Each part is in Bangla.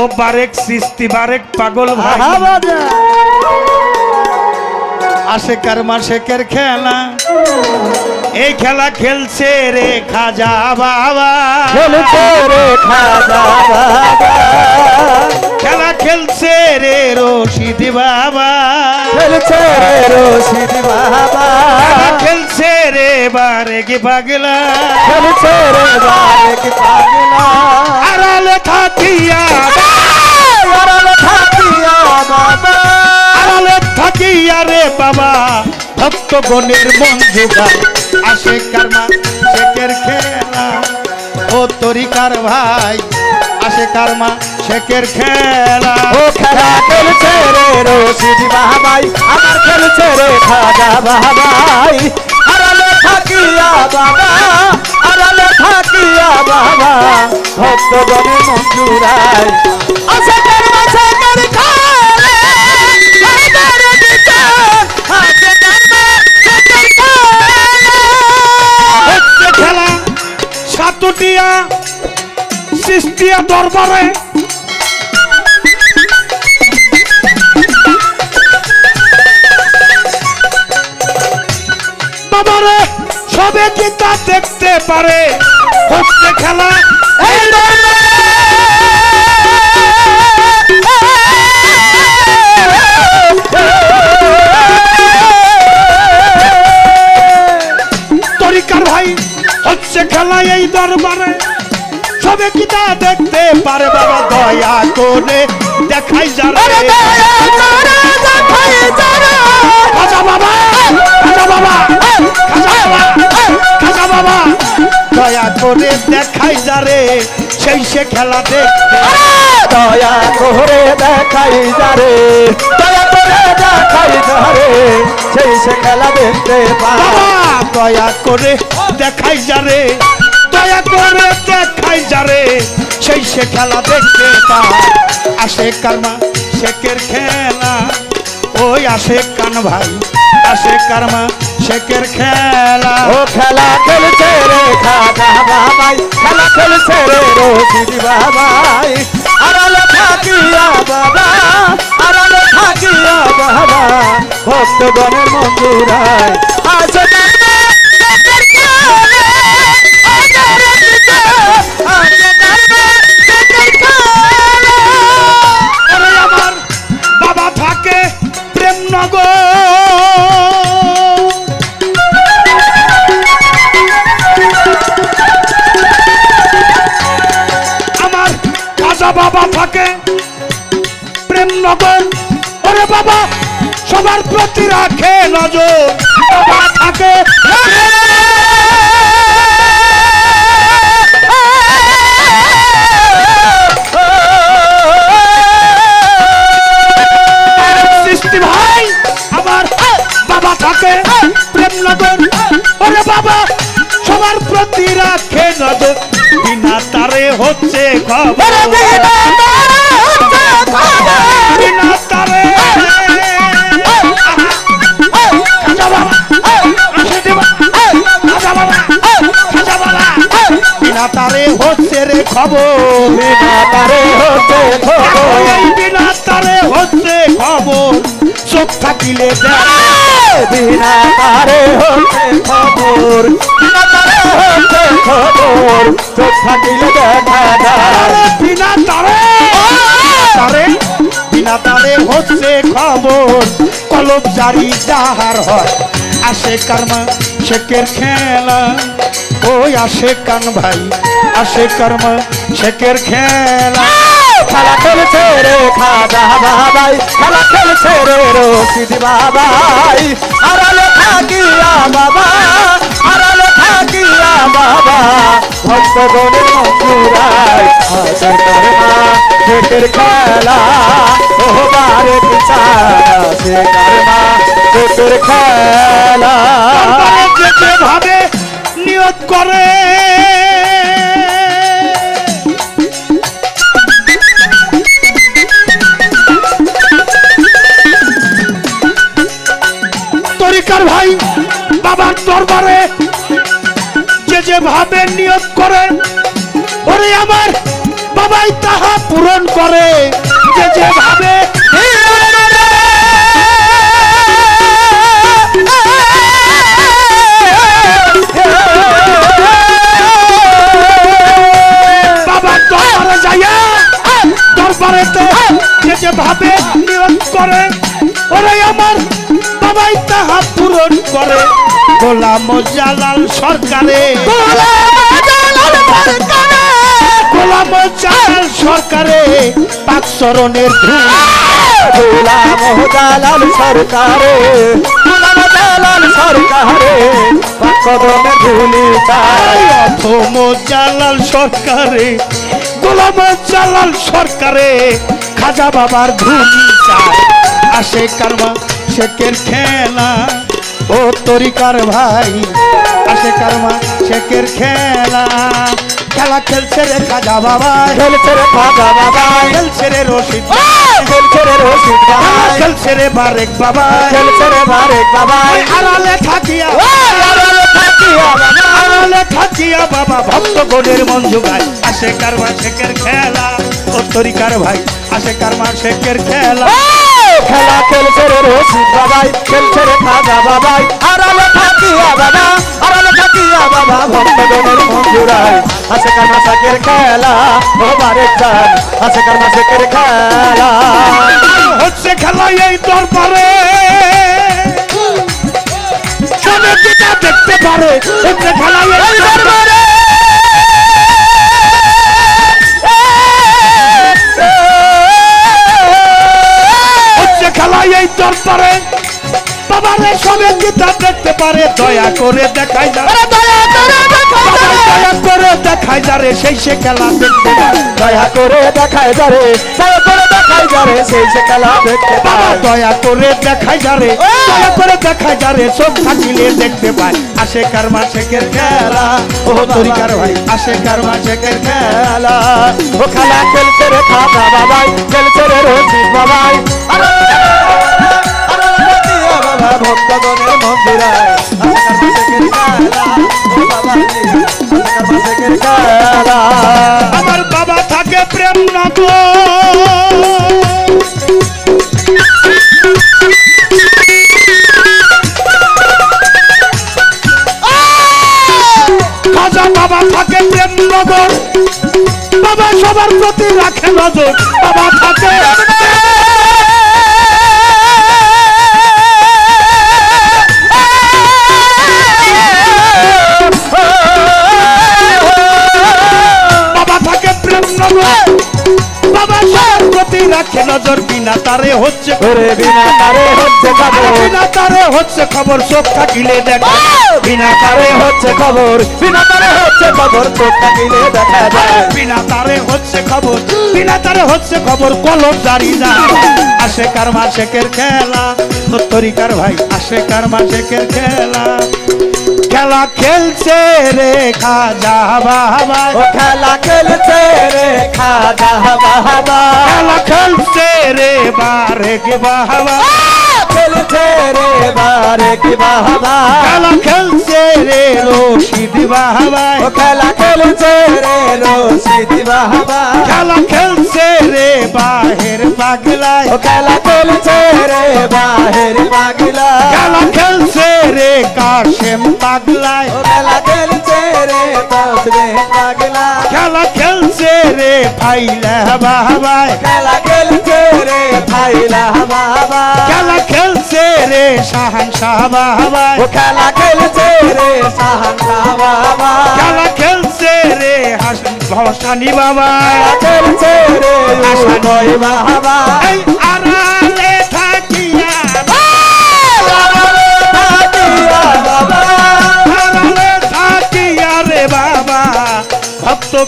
ও বারেক সৃষ্টি বারেক পাগল ভাই। আশেকার মাসেকের খেলা। এই খেলা খেলছে রে খাজা বাবা। খেলছে রে খাজা বাবা। খেলা খেলছে রে রশিদ বাবা। খেলছে রে রশিদ বারেক পাগলা? খেলছে রে বারেক পাগলা? আড়ালে থাকিয়া আড়ালে থাকিয়া বাবা। আড়ালে থাকিয়া রে বাবা। ভক্তগণের মন জোগায়। আসে কারমা শেখের খেলা? ও তরিকার ভাই আসে কারমা শেখের খেলা? ও খেলা খেলছে রে রশিদ বাবাই আমার খেলছে রে খাজা আড়ালে থাকিয়া বাবা আড়ালে থাকিয়া বাবা। ভক্তগণে আশা দেখতে পারে। হচ্ছে খেলা। এই তরিকার ভাই হচ্ছে খেলা এই দরবারে। সবে কি তা দেখতে পারে বাবা দয়া করে। দেখাই যাবে খাজা বাবা বাবা বাবা খাজা বাবা। দয়া করে দেখাই যারে সেই সে খেলা দেখতে। দয়া করে দেখাই যারে দয়া করে দেখাই যারে সেই সে খেলা দেখতে বাবা! দয়া করে দেখাই যারে দয়া করে দেখাই যারে সেই সে খেলা দেখতে পায় আসে কারমা শেখের খেলা ওই আসে কান ভাই আসে কারমা শেখের খেলা। ও খেলা খেলছে রে খাজা বাবাই, খেলা খেলছে রে রশিদ বাবাই। আড়ালে থাকিয়া বাবা, আড়ালে থাকিয়া বাবা। ভক্তগণের মঞ্জুরায় আছে ওরে বাবা, সবার প্রতি রাখে নজর থাকে সৃষ্টি ভাই, আমার বাবা থাকে ওরে বাবা, সবার প্রতি রাখে নজর, বিনা তারে হচ্ছে খবর। বিনা তারে হচ্ছে রে খবর। তারে এই বিনা তারে হচ্ছে খবর। চোখ থাকিলে বিনা তারে হতে খবর। বিনা তারে হতে খবর। চোখ থাকিলে বিনা তারে! তারে? বিনা তারে হচ্ছে খবর। কলব জারি যাহার হয় আসে কর্মা শেখের খেলা। ওই আসে কান ভাই আসে কর্মা শেখের খেলা। খেলা খেলছে রে খাজা বাবাই খেলা খেলছে রে রশিদ বাবাই। আড়ালে থাকিয়া বাবা আড়ালে থাকিয়া বাবা। ভক্তগণের মঞ্জুরাই হাজার কর্মা শেখের খেলা। ও বারে পিছানা সে কর্মা শেখের খেলা। যেভাবে নিয়োগ করে। তরিকার ভাই, বাবার দরবারে যে যেভাবে নিয়োগ করে, ওরে আমার বাবাই তাহা পূরণ করে। যে যেভাবে জালাল সরকারে। গোলাম জালাল সরকারে। পাক চরণের ধূল গোলাম সরকারে। গোলাম সরকারে। ধুলি অথম জালাল সরকারে। গোলাম জালাল সরকারে। খাজা বাবার ধুলি চায় আসে কারমা শেখের খেলা। ও তরিকার ভাই আসে কারমা শেখের খেলা। খেলা খেলছে রে খাজা বাবা। খেলছে রে খাজা বাবাই খেলছে রে রশিদ খেলছে রে রশিদ খেলছে রে বারেক বাবা। খেলছে রে বারেক বাবাই আড়ালে থাকিয়া। আড়ালে থাকিয়া বাবা। আড়ালে থাকিয়া বাবা। ভক্ত গণের মন জোগায়। আসে কারমা শেখের খেলা। ও তরিকার ভাই আসে কারমা শেখের খেলা। খেলা খেলছে রে রশিদ বাবাই খেলছে রে খাজা বাবাই। আড়ালে থাকিয়া বাবা আড়ালে থাকিয়া বাবা ভক্তগণের মঞ্জুরাই আছে কারমা সাকের খেলা চান আছে খেলা। হচ্ছে খেলা এই দরবারে। সবে যেটা দেখতে পারে হচ্ছে খেলা এই দরবারে। বাবারে সবে যেটা দেখতে পারে দয়া করে দেখাই যা দয়া করে দেখাই যারে সেই সে খেলা দেখতে দয়া করে দেখায় যারে দয়া করে দেখায় যারে সেই সে খেলা দেখতে পায়। দয়া করে দেখাই যারে দয়া করে দেখাই যারে চোখ থাকিলে দেখতে পায়। আসে কারমা শেখের খেলা ও তরিকার ভাই? আসে কারমা শেখের খেলা ও খেলা খেলছে রে খাজা বাবাই খেলছে রে রশিদ বাবাই। ভক্তগণের মন্দিরায়। আমার বাবা থাকে প্রেম নগর বাবা থাকে প্রেম নগর বাবা সবার প্রতি রাখে নজর। বাবা থাকে নজর বিনা তারে হচ্ছে ওরে বিনা তারে হচ্ছে খবর। বিনা তারে হচ্ছে খবর চোখ থাকিলে দেখা বিনা তারে হচ্ছে খবর বিনা তারে হচ্ছে খবর চোখ থাকিলে দেখা যায়। বিনা তারে হচ্ছে খবর বিনা তারে হচ্ছে খবর কলম জারি না আসে কারমা শেখের খেলা তোর তরিকার ভাই আসে কারমা শেখের খেলা। খেলা খেলছে রে খাজা বাবা। ও খেলা খেলছে রে খাজা বাবা। খেলা খেলছে রে বারে কে বাবা খেলছে রে বারে কি বাবা। খেলা খেলছে রে রশিদ বাবা। ও খেলা খেলছে রে রশিদ বাবা। খেলা খেলছে রে বাহের পাগলায়। ও খেলা খেলছে রে বাহের পাগলা খেলা খেলছে রে কাশেম পাগলায়। খেলা খেলছে রে তসবে পাগলা খেলা খেলছে রে ফাইলা বাবায়। খেলা খেলছে রে ভাইলা বাবা খেলা খেলছে রে শাহান শাহ বাবায়। খেলা খেলছে রে সাহান্না বাবা খেলা খেলছে রে হাসান ভসানি বাবায়। খেলছে রে উদয় বাবা এই আড়ালে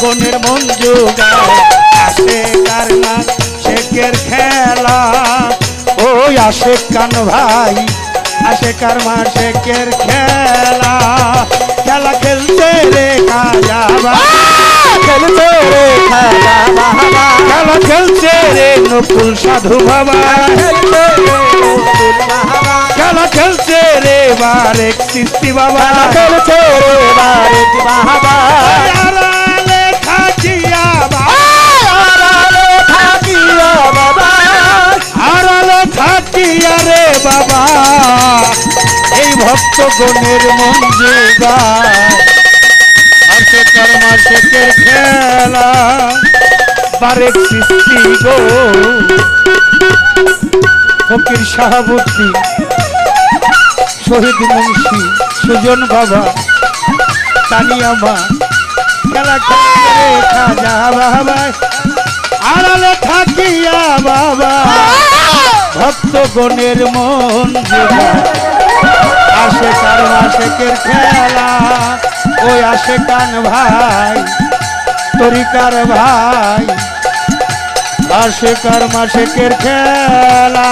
গণের মন যোগায় আসে কারনা শেখের খেলা? ওই আসে কান ভাই আসে কারমা শেখের খেলা? খেলা খেলতে রে খাজা খেলছে রে খাজা খেলা খেলছে রে নকুল সাধু বাবা। খেলা খেলছে রে বারেক সৃষ্টি বাবা। খেলা খেলছে রে বারে বাবা। বাবা হারালে থাকি আরে বাবা। এই ভক্তগণের মন জীবা খেলা। বারেক সৃষ্টি গো। ফকির শহীদ মুন্সি, সুজন বাবা, তানিয়া মা, খেলা খেলা বাবা। আড়ালে থাকিয়া বাবা ভক্ত গণের মন আসে কার আশেকের খেলা, ওই আসে কান ভাই, তরিকার ভাই। আসে কার মাসেকের খেলা।